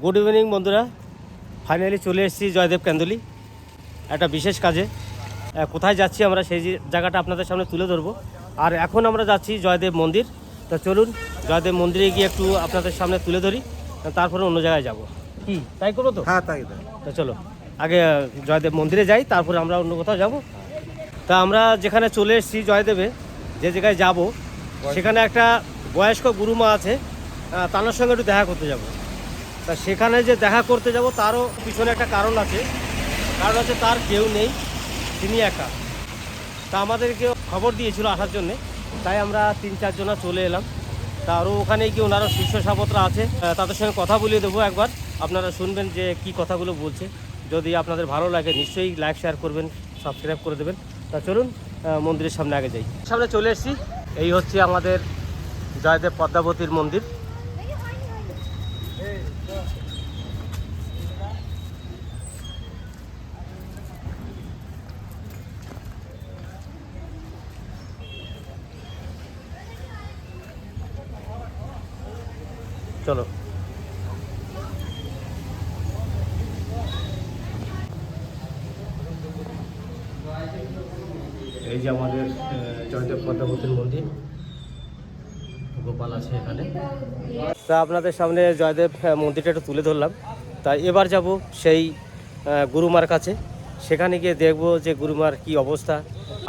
Good evening বন্ধুরা। Finally চলে এসেছি জয়দেব ক্যান্দলি একটা বিশেষ কাজে। কোথায় যাচ্ছি আমরা সেই যে জায়গাটা আপনাদের সামনে তুলে ধরবো। আর এখন আমরা যাচ্ছি জয়দেব মন্দির। তো চলুন জয়দেব মন্দিরে গিয়ে একটু আপনাদের সামনে তুলে ধরি। তারপরে অন্য জায়গায় যাব। কি? তাই করব তো? হ্যাঁ তাই তাই তো চলো আগে জয়দেব মন্দিরে যাই তারপরে আমরা অন্য কোথাও যাব। তা আমরা যেখানে চলে এসেছি জয়দেবে যে জায়গায় যাব সেখানে একটা বয়স্ক গুরুমা আছে। তার সঙ্গে একটু দেখা করতে যাব। তা সেখানে যে দেখা করতে যাব তারও পিছনে একটা কারণ আছে। কারণ আছে তার কেউ নেই, তিনি একা। তা আমাদেরকে খবর দিয়েছিল আসার জন্যে, তাই আমরা তিন চারজনা চলে এলাম। তা আরও ওখানে গিয়ে ওনারও শিষ্য সাপত্রা আছে। তাদের সঙ্গে কথা বলিয়ে দেবো একবার। আপনারা শুনবেন যে কি কথাগুলো বলছে। যদি আপনাদের ভালো লাগে, নিশ্চয়ই লাইক শেয়ার করবেন সাবস্ক্রাইব করে দেবেন। তা চলুন মন্দিরের সামনে আগে যাই। সামনে চলে এসেছি। এই হচ্ছে আমাদের জয়দেব পদ্মাবতীর মন্দির। চলো। এই যে আমাদের জয়দেব পদ্মাবতীর মন্দির, গোপাল আছে এখানে। তা আপনাদের সামনে জয়দেব মন্দিরটা একটু তুলে ধরলাম। তা এবার যাব সেই গুরুমার কাছে। সেখানে গিয়ে দেখব যে গুরুমার কি অবস্থা।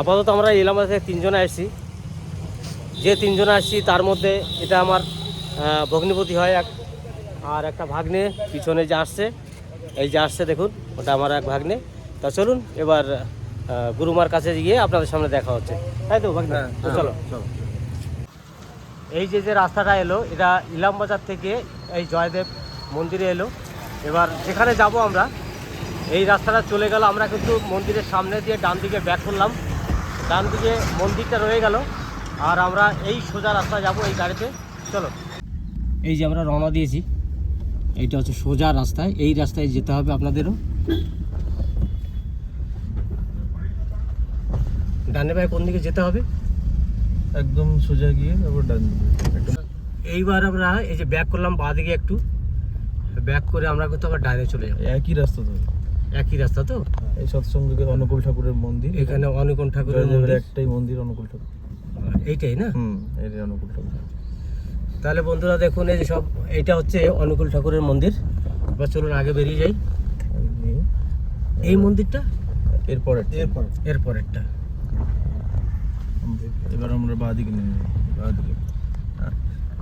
আপাতত আমরা এলাম থেকে তিনজনে আসছি। যে তিনজনে আসছি, তার মধ্যে এটা আমার ভগ্নিপতি হয় এক আর একটা ভাগ্নে পিছনে যে আসছে এই যে আসছে দেখুন ওটা আমার এক ভাগ্নে। তা চলুন এবার গুরুমার কাছে গিয়ে আপনাদের সামনে দেখা হচ্ছে। তাই তো ভাগ্নে? চলো। চলো। এই যে যে রাস্তাটা এলো এটা ইলাম বাজার থেকে এই জয়দেব মন্দিরে এলো। এবার যেখানে যাব আমরা এই রাস্তাটা চলে গেল। আমরা কিন্তু মন্দিরের সামনে দিয়ে ডান দিকে ব্যাক করলাম। ডান দিকে মন্দিরটা রয়ে গেল। আর আমরা এই সোজা রাস্তা যাব এই গাড়িতে। চলো। এই যে আমরা রওনা দিয়েছি এইটা হচ্ছে সোজা রাস্তায় এই রাস্তায় যেতে হবে আপনাদেরও। ডানে ভাই কোন দিকে যেতে হবে? একদম সোজা গিয়ে তারপর ডান এইবার আমরা এই যে ব্যাক করলাম বাঁ দিকে একটু। ব্যাক করে আমরা কিন্তু আবার ডাইনে চলে যাব। একই রাস্তা তো। একই রাস্তা তো? এই সৎসঙ্গে অনুকূল ঠাকুরের মন্দির। এখানে অনিকন ঠাকুরের একটাই মন্দির অনুকূল ঠাকুর। এইটাই না? হুম এই অনুকূল ঠাকুর। তাহলে বন্ধুরা দেখুন এই যে সব এইটা হচ্ছে অনুকূল ঠাকুরের মন্দির। এবার চলুন আগে বেরিয়ে যাই। এই মন্দিরটা? এরপর এরপর এরপরেরটা এবার আমরা বাঁ দিকে নেমে যাব, বাঁ দিকে হ্যাঁ।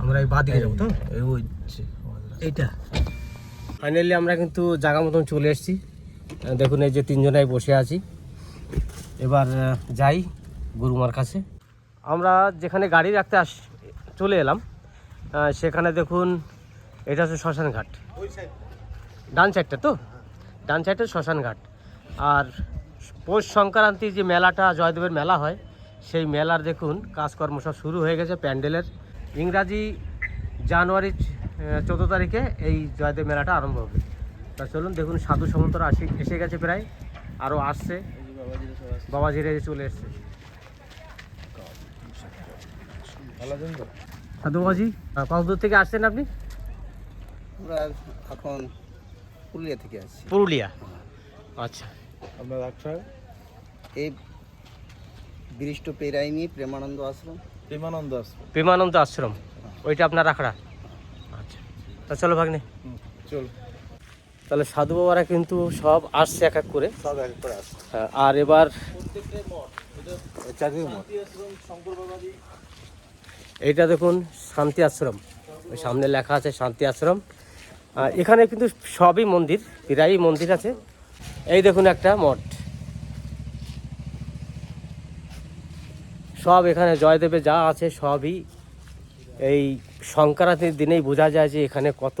আমরা এই বাঁ দিকে যাব তো? ওই। এইটা। ফাইনালি আমরা কিন্তু জায়গা মতন চলে এসেছি। দেখুন এই যে তিনজনাই বসে আছি। এবার যাই গুরুমার কাছে। আমরা যেখানে গাড়ি রাখতে আস চলে এলাম। সেখানে দেখুন, এটা হচ্ছে শ্মশান ঘাট। ডান সাইডটা তো? ডান সাইডটা শ্মশান ঘাট। আর পৌষ সংক্রান্তি যে মেলাটা, জয়দেবের মেলা হয়, সেই মেলার দেখুন, কাজকর্ম সব শুরু হয়ে গেছে প্যান্ডেলের। ইংরাজি জানুয়ারি চোদ্দ তারিখে এই জয়দেব মেলাটা আরম্ভ হবে। তা চলুন, দেখুন, সাধু সমন্তরা আসি এসে গেছে প্রায় আরও আসছে। বাবাজিরা চলে এসছে। ভালো আছেন তো? সাধু বাবাজি আহ, কত দূর থেকে আসছেন আপনি? আমরা এখন পুরুলিয়া থেকে আসছি। পুরুলিয়া? আচ্ছা। আপনার ডাক্তার। এই বিরিষ্ট পেরাইনি প্রেমানন্দ আশ্রম। প্রেমানন্দ আসবে প্রেমানন্দ আশ্রম। ওইটা আপনার রাখড়া আচ্ছা। তা চলো ভাগ্নে। চল। তাহলে সাধু বাবারা কিন্তু সব আসছে এক এক করে। সব এক করে আসছে। হ্যাঁ, আর এবার চাকরি মঠ। এইটা দেখুন, শান্তি আশ্রম। ওই সামনে লেখা আছে শান্তি আশ্রম। এখানে কিন্তু সবই মন্দির, প্রায়ই মন্দির আছে। এই দেখুন একটা মঠ। সব এখানে জয়দেবে যা আছে সবই এই সংক্রান্তির দিনেই বোঝা যায় যে এখানে কত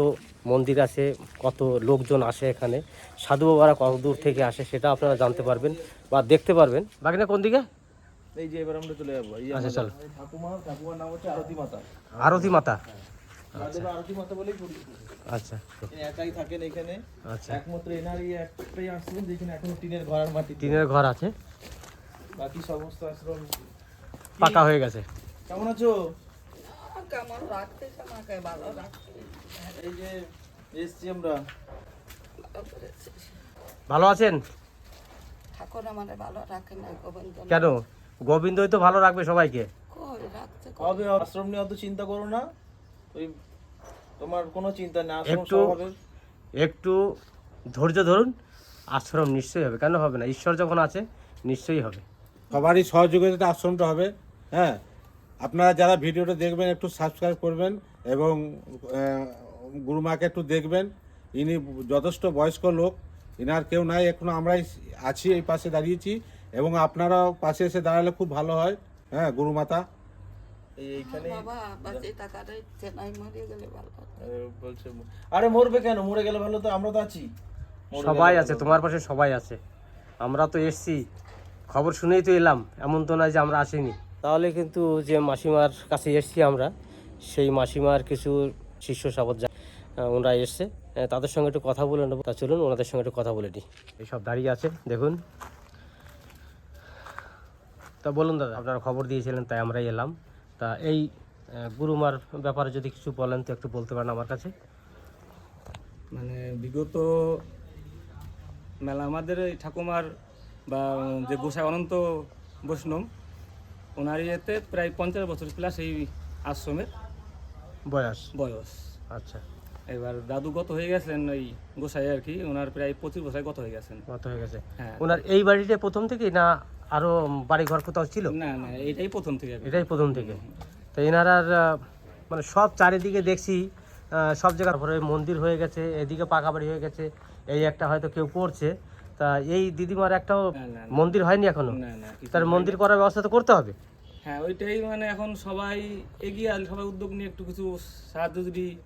মন্দির আছে, কত লোকজন আসে এখানে। সাধু বাবারা কত দূর থেকে আসে সেটা আপনারা জানতে পারবেন বা দেখতে পারবেন। বাকিনা কোন দিকে? এই যে এবার আমরা চলে যাব। এই আচ্ছা চলো। ঠাকুমা ঠাকুমার নাম হচ্ছে আরতি মাতা। আরতি মাতা? জয়দেব আরতি মাতা বলেই পরিচিত। আচ্ছা। একাই থাকেন এখানে। আচ্ছা। একমাত্র এনারই একটাই আশ্রম যেখানে এখনও টিনের ঘর আর মাটি টিনের ঘর আছে। বাকি সমস্ত আশ্রম পাকা হয়ে গেছে। কেমন আছো? কেমন? রাখতেছে আমাকে ভালো রাখতে। এই যে এসছি আমরা। ভালো আছেন? ঠাকুর আমাদের ভালো রাখে না গোবিন্দ কেন? গোবিন্দই তো ভালো রাখবে সবাইকে। কই হবে আশ্রম নিয়ে অত চিন্তা করো না। ওই তোমার কোনো চিন্তা না একটু- একটু ধৈর্য ধরুন আশ্রম নিশ্চয়ই হবে। কেন হবে না? ঈশ্বর যখন আছে নিশ্চয়ই হবে। সবারই সহযোগিতাতে আশ্রমটা হবে। হ্যাঁ আপনারা যারা ভিডিওটা দেখবেন একটু সাবস্ক্রাইব করবেন এবং গুরুমাকে একটু দেখবেন। ইনি যথেষ্ট বয়স্ক লোক ইনার কেউ নাই এখন আমরাই আছি এই পাশে দাঁড়িয়েছি। এবং আপনারাও পাশে এসে দাঁড়ালে খুব ভালো হয়। হ্যাঁ গুরুমাতা এই এইখানে বাবা বাঁচে টাকার ইচ্ছে মরে গেলে ভালো বলছে আরে মরবে কেন? মরে গেলে ভালো তো আমরা তো আছি। সবাই আছে তোমার পাশে সবাই আছে। আমরা তো এসছি। খবর শুনেই তো এলাম। এমন তো নয় যে আমরা আসিনি। তাহলে কিন্তু যে মাসিমার কাছে এসছি আমরা সেই মাসিমার কিছু শিষ্য সাবত ওনারা এসছে। তাদের সঙ্গে একটু কথা বলে নেব। তা চলুন ওনাদের সঙ্গে একটু কথা বলে নিই এইসব দাঁড়িয়ে আছে দেখুন। তা বলুন দাদা। আপনারা খবর দিয়েছিলেন তাই আমরা এলাম। তা এই গুরুমার ব্যাপারে যদি কিছু বলেন তো একটু বলতে পারেন আমার কাছে। মানে বিগত মেলা আমাদের এই ঠাকুমার বা যে গোসাই অনন্ত বৈষ্ণব ওনার ইয়েতে প্রায় পঞ্চাশ বছর প্লাস এই আশ্রমের বয়স। বয়স। আচ্ছা। এবার দাদু গত হয়ে গেছেন ওই গোসাই আর কি ওনার প্রায় পঁচিশ বছর গত হয়ে গেছেন। গত হয়ে গেছে। হ্যাঁ। ওনার এই বাড়িটা প্রথম থেকে না আরও বাড়ি ঘর কোথাও ছিল? না না এটাই প্রথম থেকে। এটাই প্রথম থেকে। তো এনার আর মানে সব চারিদিকে দেখছি সব জায়গার পরে মন্দির হয়ে গেছে এদিকে পাকা বাড়ি হয়ে গেছে এই একটা হয়তো কেউ করছে। তা এই দিদিমার একটাও। মন্দির হয়নি এখনও? তার মন্দির করার ব্যবস্থা তো করতে হবে? হ্যাঁ ওইটাই মানে এখন সবাই এগিয়ে সবাই উদ্যোগ নিয়ে একটু কিছু সাহায্য যদি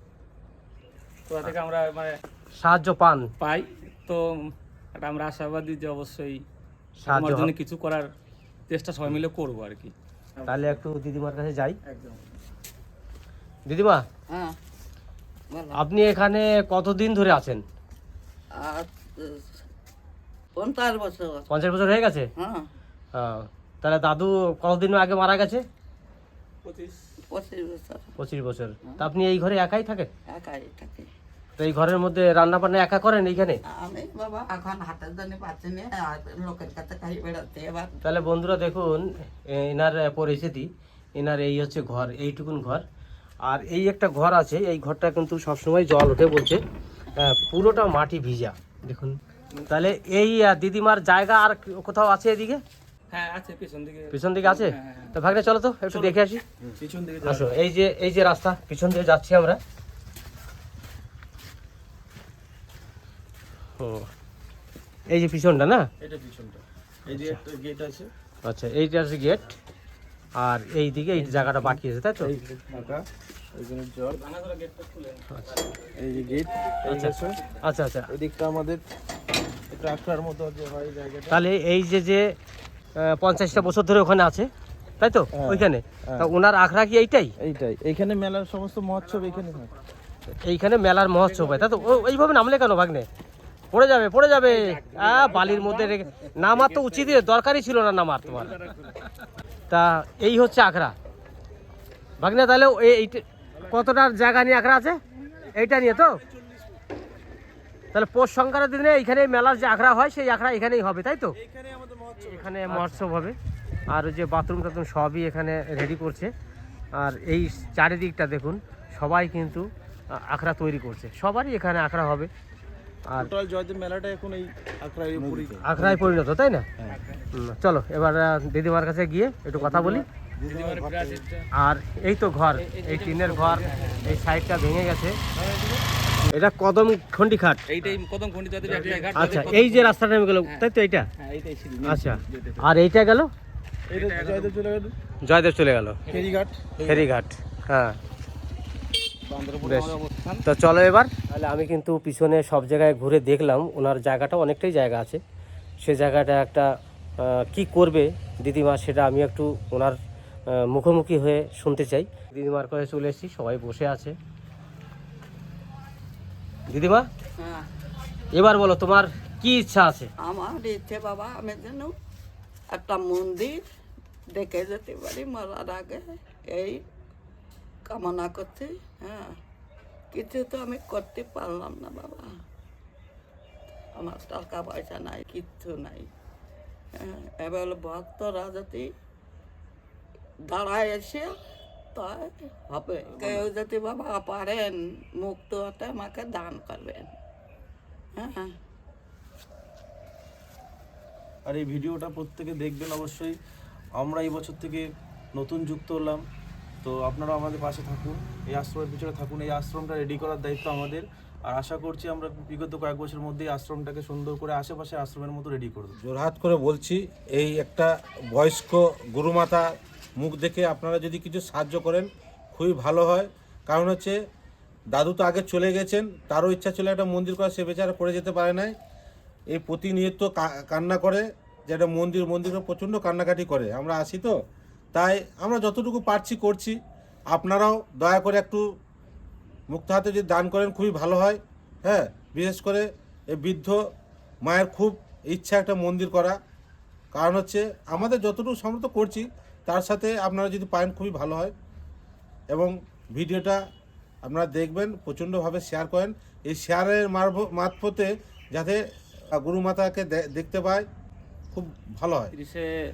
কোথা থেকে আমরা মানে সাহায্য পান। পাই। তো একটা আমরা আশাবাদী যে অবশ্যই সাহায্য আমার জন্য কিছু করার চেষ্টা সবাই মিলে করব আর কি। তাহলে একটু দিদিমার কাছে যাই। একদম। দিদিমা হ্যাঁ আপনি এখানে কতদিন ধরে আছেন? পঞ্চাশ বছর। পঞ্চাশ বছর হয়ে গেছে? হ্যাঁ। তাহলে দাদু কতদিন আগে মারা গেছে? পঁচিশ। পঁচিশ বছর। পঁচিশ বছর। তা আপনি এই ঘরে একাই থাকেন? একাই থাকি। তো এই ঘরের মধ্যে রান্না বান্না একা করেন এইখানে? আমি বাবা এখন হাতের জন্য পাচ্ছি না আর লোকের কাছে খাই বেড়াতে এবার। তাহলে বন্ধুরা দেখুন এনার পরিস্থিতি। এনার এই হচ্ছে ঘর এইটুকুন ঘর। আর এই একটা ঘর আছে এই ঘরটা কিন্তু সবসময় জল ওঠে বলছে। পুরোটা মাটি ভিজা। দেখুন। তাহলে এই দিদিমার জায়গা আর কোথাও আছে এদিকে? হ্যাঁ আছে পেছন দিকে। পিছন দিকে আছে? হ্যাঁ, হ্যাঁ। তো ভাগনে চলো তো একটু দেখে আসি। পিছন দিকে আসো এই যে এই যে রাস্তা পিছন দিয়ে যাচ্ছি আমরা। ও এই যে পিছনটা না? এটা পিছনটা। এই যে একটা গেট আছে। আচ্ছা এইটা হচ্ছে গেট আর এই দিকে এই জায়গাটা বাকি আছে তাই তো? আচ্ছা। আচ্ছা আচ্ছা এই দিকটা আমাদের একটু আখড়ার মতো যে জায়গাটা। তাহলে এই যে যে পঞ্চাশটা বছর ধরে ওখানে আছে তাই তো? হ্যাঁ, ওইখানে। হ্যাঁ। তা ওনার আখড়া কি এইটাই? এইটাই। এইখানে মেলার সমস্ত মহোৎসব এখানে এইখানে মেলার মহোৎসব হয় তাই তো? ও- এইভাবে নামলে কেন ভাগ্নে? পড়ে যাবে পড়ে যাবে। বালির মধ্যে রেখে নামার তো উচিত দরকারই ছিল না নামার তোমার তা এই হচ্ছে আখড়া। ভাগ্নে তাহলে এই- এইটা কতটা জায়গা নিয়ে আখড়া আছে? এইটা নিয়ে তো? তাহলে পৌষ সংক্রান্তির দিনে এইখানে মেলার যে আখড়া হয় সেই আখড়া এখানেই হবে তাই তো? এখানে মহোৎসব হবে। আর ওই যে বাথরুম টাথরুম সবই এখানে রেডি করছে। আর এই চারিদিকটা দেখুন সবাই কিন্তু আখড়া তৈরি করছে। সবারই এখানে আখড়া হবে। আর টোটাল জয়দেব মেলাটা এখন এই আখড়ায় পরিণত তাই না? চলো এবার দিদিমার কাছে গিয়ে একটু কথা বলি। আর এই তো ঘর এই টিনের ঘর এই সাইডটা ভেঙে গেছে। এটা কদম খন্ডি খাট এইটাই কদম একটা ঘাট আচ্ছা এই যে রাস্তাটা আমি গেল তাই তো এইটা? হ্যাঁ এইটাই সিঁড়ি আচ্ছা আর এইটা গেল? জয়দেব চলে গেল? জয়দেব চলে গেল। ফেরিঘাট। ফেরিঘাট হ্যাঁ। তো চলো এবার। তাহলে আমি কিন্তু পিছনে সব জায়গায় ঘুরে দেখলাম ওনার জায়গাটা অনেকটাই জায়গা আছে। সে জায়গাটা একটা কি করবে দিদিমা সেটা আমি একটু ওনার মুখোমুখি হয়ে শুনতে চাই। দিদিমার কাছে চলে এসেছি সবাই বসে আছে। দিদিমা? হ্যাঁ। এবার বলো তোমার কি ইচ্ছা আছে? আমার ইচ্ছে বাবা আমি যেন একটা মন্দির দেখে যেতে পারি মরার আগে এই কামনা করছি হ্যাঁ। কিছু তো আমি করতে পারলাম না বাবা। আমার টাকা পয়সা নাই কিচ্ছু নাই হ্যাঁ, এবার ভক্তরা যদি দাঁড়ায় এসে তাই হবে কেউ যদি বাবা পারেন মুক্ত হতে আমাকে দান করবেন। হ্যাঁ আর এই ভিডিওটা প্রত্যেকে দেখবেন অবশ্যই। আমরা এই বছর থেকে নতুন যুক্ত হলাম। তো আপনারা আমাদের পাশে থাকুন এই আশ্রমের পিছনে থাকুন। এই আশ্রমটা রেডি করার দায়িত্ব আমাদের। আর আশা করছি আমরা বিগত কয়েক বছরের মধ্যে আশ্রমটাকে সুন্দর করে আশেপাশে আশ্রমের মতো রেডি করব জোরহাত করে বলছি এই একটা বয়স্ক গুরুমাতা মুখ দেখে আপনারা যদি কিছু সাহায্য করেন, খুবই ভালো হয়। কারণ হচ্ছে, দাদু তো আগে চলে গেছেন, তারও ইচ্ছা ছিল একটা মন্দির করা সে বেচারা করে যেতে পারে নাই। এই প্রতিনিয়ত কান্না করে, যে একটা মন্দির মন্দিরে প্রচণ্ড কান্নাকাটি করে। আমরা আসি তো? তাই আমরা যতটুকু পারছি করছি। আপনারাও দয়া করে একটু মুক্ত হাতে যদি দান করেন, খুবই ভালো হয়। হ্যাঁ বিশেষ করে এই বৃদ্ধ মায়ের খুব ইচ্ছা একটা মন্দির করা। কারণ হচ্ছে, আমাদের যতটুকু সমর্থ করছি তার সাথে আপনারা যদি পারেন, খুবই ভালো হয়। এবং ভিডিওটা আপনারা দেখবেন, প্রচণ্ডভাবে শেয়ার করেন। এই শেয়ারের মারফ- মারফতে যাতে গুরুমাতাকে দেখতে পায়, খুব ভালো হয়। তিরিশে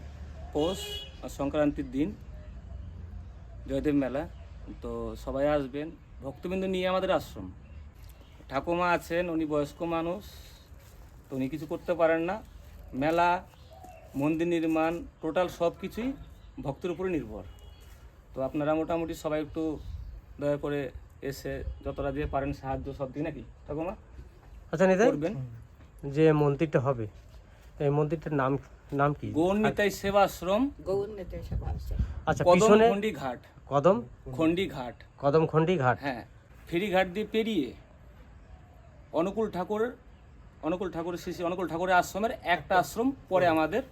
পৌষ সংক্রান্তির দিন, জয়দেব মেলা। তো সবাই আসবেন। ভক্তবিন্দু নিয়ে আমাদের আশ্রম। ঠাকুমা আছেন, উনি বয়স্ক মানুষ, তো উনি কিছু করতে পারেন না। মেলা, মন্দির নির্মাণ, টোটাল সব কিছুই ভক্তের উপরে নির্ভর। তো আপনারা মোটামুটি সবাই একটু দয়া করে এসে যতটা দিয়ে পারেন সাহায্য সব দিই নাকি? ঠাকুমা? আচ্ছা নিতাই। করবেন? যে মন্দিরটা হবে এই মন্দিরটার নাম নাম কি? গৌরনিতাই সেবাশ্রম। গৌর সেবা আছে আচ্ছা কদম পিছনে খন্ডি ঘাট কদম? খন্ডি ঘাট কদম খন্ডি ঘাট হ্যাঁ ফেরিঘাট দিয়ে পেরিয়ে অনুকূল ঠাকুর অনুকূল ঠাকুরের শ্রী শ্রী অনুকূল ঠাকুরের আশ্রমের একটা আশ্রম পরে আমাদের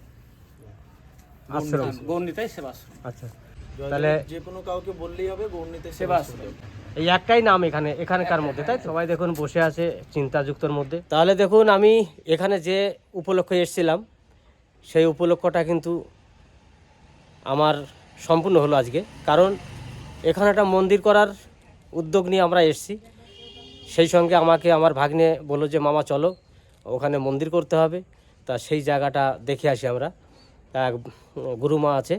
আশ্রম গৌরনীতাই সেবাশ্রম আচ্ছা। তাহলে যে কোনো কাউকে বললেই হবে গৌরনীতে সেবাশ্রম এই একটাই নাম এখানে এখানকার মধ্যে তাই সবাই দেখুন বসে আছে চিন্তাযুক্তর মধ্যে। তাহলে দেখুন আমি এখানে যে উপলক্ষে এসেছিলাম সেই উপলক্ষটা কিন্তু আমার সম্পূর্ণ হলো আজকে। কারণ এখানে একটা মন্দির করার উদ্যোগ নিয়ে আমরা এসেছি। সেই সঙ্গে আমাকে আমার ভাগ্নে বলল যে মামা চলো ওখানে মন্দির করতে হবে। তা সেই জায়গাটা দেখে আসি আমরা। গুরুমা আছে।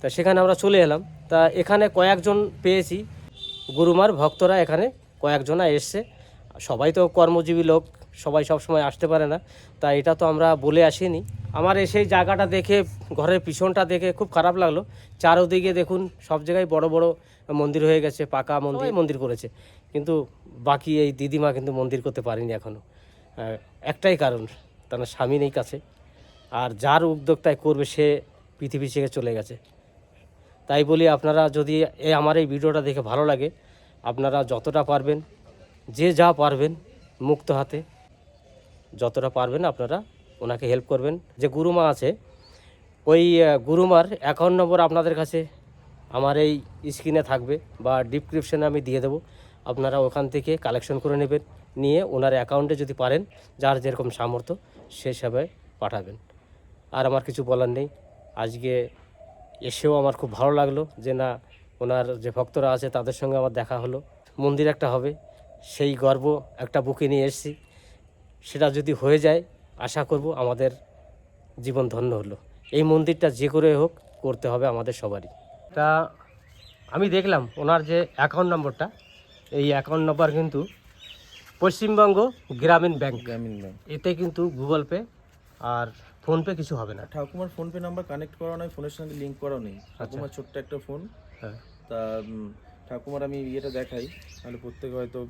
তা সেখানে আমরা চলে এলাম। তা এখানে কয়েকজন পেয়েছি। গুরুমার ভক্তরা এখানে কয়েকজনা এসছে। সবাই তো কর্মজীবী লোক সবাই সব সময় আসতে পারে না। তা এটা তো আমরা বলে আসিনি। আমার এই জায়গাটা দেখে ঘরের পিছনটা দেখে খুব খারাপ লাগল। চারোদিকে দেখুন সব জায়গায় বড় বড় মন্দির হয়ে গেছে পাকা মন্দির। মন্দির করেছে। কিন্তু বাকি এই দিদিমা কিন্তু মন্দির করতে পারেনি এখনও একটাই কারণ তার স্বামী নেই কাছে। আর যার উদ্যোগটায় করবে সে পৃথিবী থেকে চলে গেছে। তাই বলি আপনারা যদি এই আমার এই ভিডিওটা দেখে ভালো লাগে, আপনারা যতটা পারবেন, যে যা পারবেন মুক্ত হাতে, যতটা পারবেন আপনারা ওনাকে হেল্প করবেন। যে গুরুমা আছে, ওই গুরুমার অ্যাকাউন্ট নম্বর আপনাদের কাছে আমার এই স্ক্রিনে থাকবে বা ডিসক্রিপশানে আমি দিয়ে দেবো। আপনারা ওখান থেকে কালেকশন করে নেবেন, নিয়ে ওনার অ্যাকাউন্টে যদি পারেন, যার যেরকম সামর্থ্য সে হিসাবে পাঠাবেন। আর আমার কিছু বলার নেই। আজকে এসেও আমার খুব ভালো লাগল যে না ওনার যে ভক্তরা আছে তাদের সঙ্গে আমার দেখা হলো। মন্দির একটা হবে সেই গর্ব একটা বুকে নিয়ে এসেছি। সেটা যদি হয়ে যায় আশা করব আমাদের জীবন ধন্য হলো। এই মন্দিরটা যে করে হোক করতে হবে আমাদের সবারই। তা আমি দেখলাম ওনার যে অ্যাকাউন্ট নম্বরটা এই অ্যাকাউন্ট নম্বর কিন্তু পশ্চিমবঙ্গ গ্রামীণ ব্যাংক। গ্রামীণ ব্যাংক। এতে কিন্তু গুগল পে আর ফোনপে কিছু হবে না। ঠাকুমার ফোন পে নাম্বার কানেক্ট করা নয় ফোনের সঙ্গে লিঙ্ক করাও নেই। ঠাকুমার ছোট্ট একটা ফোন হ্যাঁ। তা ঠাকুমার আমি ইয়েটা দেখাই তাহলে প্রত্যেকে হয়তো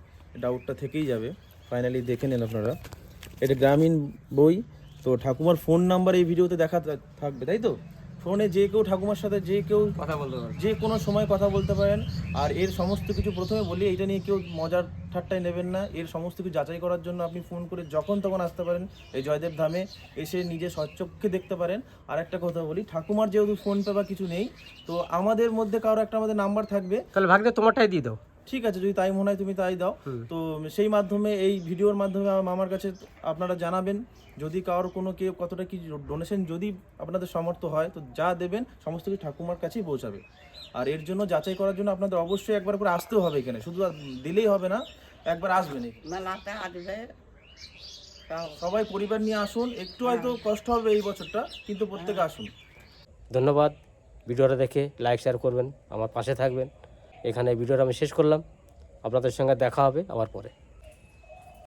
ডাউটটা থেকেই যাবে। ফাইনালি দেখে নেন আপনারা। এটা গ্রামীণ বই তো ঠাকুমার ফোন নাম্বার এই ভিডিওতে দেখা থাকবে তাই তো? ফোনে যে কেউ ঠাকুমার সাথে যে কেউ কথা বলতে পারবেন যে কোনো সময় কথা বলতে পারেন। আর এর সমস্ত কিছু প্রথমে বলি এটা নিয়ে কেউ মজার ঠাট্টায় নেবেন না। এর সমস্ত কিছু যাচাই করার জন্য আপনি ফোন করে যখন তখন আসতে পারেন এই জয়দেব ধামে। এসে নিজে সচক্ষে দেখতে পারেন। আর একটা কথা বলি ঠাকুমার যেহেতু ফোন পে বা কিছু নেই তো আমাদের মধ্যে কারও একটা আমাদের নাম্বার থাকবে। তাহলে ভাগ্নে তোমারটাই দিয়ে দাও। ঠিক আছে যদি তাই মনে হয় তুমি তাই দাও। তো সেই মাধ্যমে এই ভিডিওর মাধ্যমে আমার কাছে আপনারা জানাবেন যদি কারোর কোনো কেউ কতটা কি ডোনেশন যদি আপনাদের সমর্থ হয় তো যা দেবেন সমস্ত কিছু ঠাকুমার কাছেই পৌঁছাবে। আর এর জন্য যাচাই করার জন্য আপনাদের অবশ্যই একবার করে আসতেও হবে এখানে। শুধু দিলেই হবে না একবার আসবেন সবাই পরিবার নিয়ে আসুন। একটু হয়তো কষ্ট হবে এই বছরটা কিন্তু প্রত্যেকে আসুন। ধন্যবাদ। ভিডিওটা দেখে লাইক শেয়ার করবেন। আমার পাশে থাকবেন। এখানে ভিডিওটা আমি শেষ করলাম। আপনাদের সঙ্গে দেখা হবে আবার পরে।